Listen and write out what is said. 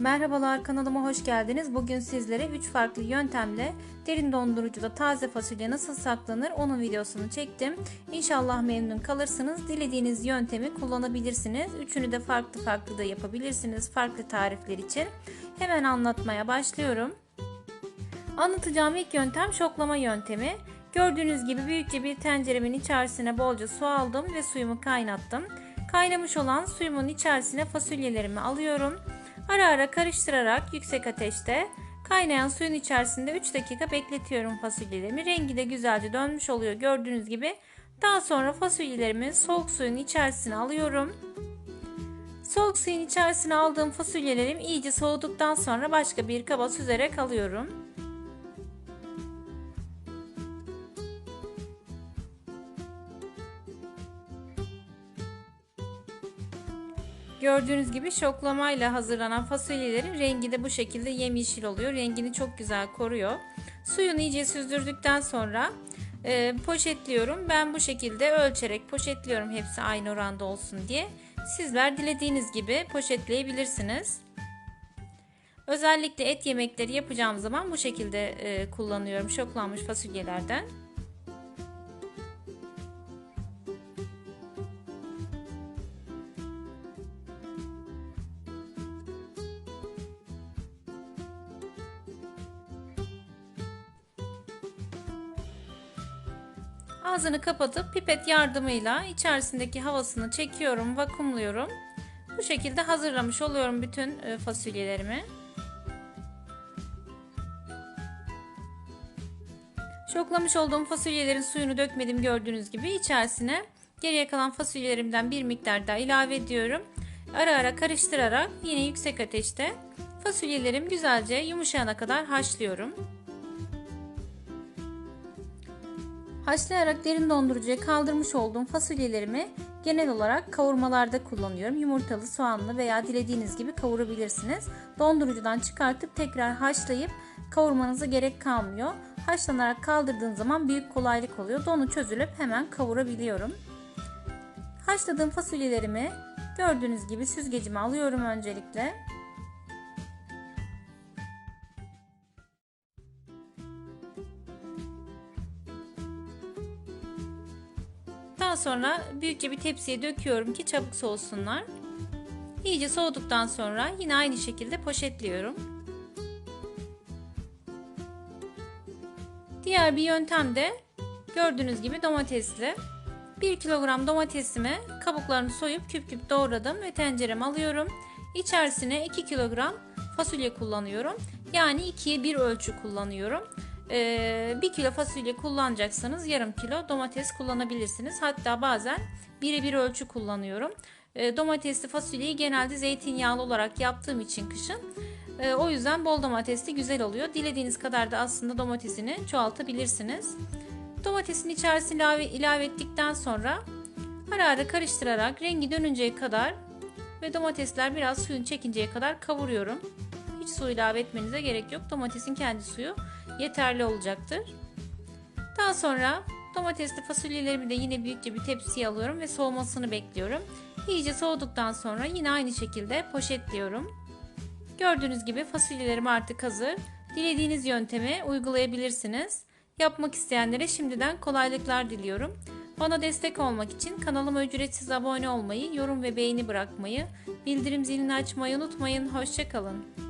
Merhabalar kanalıma hoş geldiniz. Bugün sizlere 3 farklı yöntemle derin dondurucuda taze fasulye nasıl saklanır onun videosunu çektim. İnşallah memnun kalırsınız. Dilediğiniz yöntemi kullanabilirsiniz. Üçünü de farklı farklı da yapabilirsiniz farklı tarifler için. Hemen anlatmaya başlıyorum. Anlatacağım ilk yöntem şoklama yöntemi. Gördüğünüz gibi büyükçe bir tenceremin içerisine bolca su aldım ve suyumu kaynattım. Kaynamış olan suyumun içerisine fasulyelerimi alıyorum. Ara ara karıştırarak yüksek ateşte kaynayan suyun içerisinde 3 dakika bekletiyorum fasulyelerimi. Rengi de güzelce dönmüş oluyor gördüğünüz gibi. Daha sonra fasulyelerimi soğuk suyun içerisine alıyorum. Soğuk suyun içerisine aldığım fasulyelerim iyice soğuduktan sonra başka bir kaba süzerek alıyorum. Gördüğünüz gibi şoklamayla hazırlanan fasulyelerin rengi de bu şekilde yemyeşil oluyor. Rengini çok güzel koruyor. Suyunu iyice süzdürdükten sonra e, poşetliyorum. Ben bu şekilde ölçerek poşetliyorum hepsi aynı oranda olsun diye. Sizler dilediğiniz gibi poşetleyebilirsiniz. Özellikle et yemekleri yapacağım zaman bu şekilde e, kullanıyorum şoklanmış fasulyelerden. Ağzını kapatıp pipet yardımıyla içerisindeki havasını çekiyorum, vakumluyorum. Bu şekilde hazırlamış oluyorum bütün e, fasulyelerimi. Şoklamış olduğum fasulyelerin suyunu dökmedim gördüğünüz gibi içerisine geriye kalan fasulyelerimden bir miktar daha ilave ediyorum. Ara ara karıştırarak yine yüksek ateşte fasulyelerim güzelce yumuşayana kadar haşlıyorum. Haşlayarak derin dondurucuya kaldırmış olduğum fasulyelerimi genel olarak kavurmalarda kullanıyorum. Yumurtalı, soğanlı veya dilediğiniz gibi kavurabilirsiniz. Dondurucudan çıkartıp tekrar haşlayıp kavurmanıza gerek kalmıyor. Haşlanarak kaldırdığın zaman büyük kolaylık oluyor. Donu çözülüp hemen kavurabiliyorum. Haşladığım fasulyelerimi gördüğünüz gibi süzgecime alıyorum öncelikle. Daha sonra büyükçe bir tepsiye döküyorum ki çabuk soğusunlar. İyice soğuduktan sonra yine aynı şekilde poşetliyorum. Diğer bir yöntem de gördüğünüz gibi domatesli. 1 kilogram domatesimi kabuklarını soyup küp küp doğradım ve tencereme alıyorum. İçerisine 2 kilogram fasulye kullanıyorum. Yani 2'ye 1 ölçü kullanıyorum. 1 ee, kilo fasulye kullanacaksanız yarım kilo domates kullanabilirsiniz. Hatta bazen 1'e 1 ölçü kullanıyorum. Ee, domatesli fasulyeyi genelde zeytinyağlı olarak yaptığım için kışın e, o yüzden bol domatesli güzel oluyor. Dilediğiniz kadar da aslında domatesini çoğaltabilirsiniz. Domatesin içerisine ilave, ilave ettikten sonra ara ara karıştırarak rengi dönünceye kadar ve domatesler biraz suyunu çekinceye kadar kavuruyorum. Hiç su ilave etmenize gerek yok. Domatesin kendi suyu yeterli olacaktır. Daha sonra domatesli fasulyelerimi de yine büyükçe bir tepsiye alıyorum ve soğumasını bekliyorum. İyice soğuduktan sonra yine aynı şekilde poşetliyorum. Gördüğünüz gibi fasulyelerim artık hazır. Dilediğiniz yöntemi uygulayabilirsiniz. Yapmak isteyenlere şimdiden kolaylıklar diliyorum. Bana destek olmak için kanalıma ücretsiz abone olmayı, yorum ve beğeni bırakmayı, bildirim zilini açmayı unutmayın. Hoşçakalın.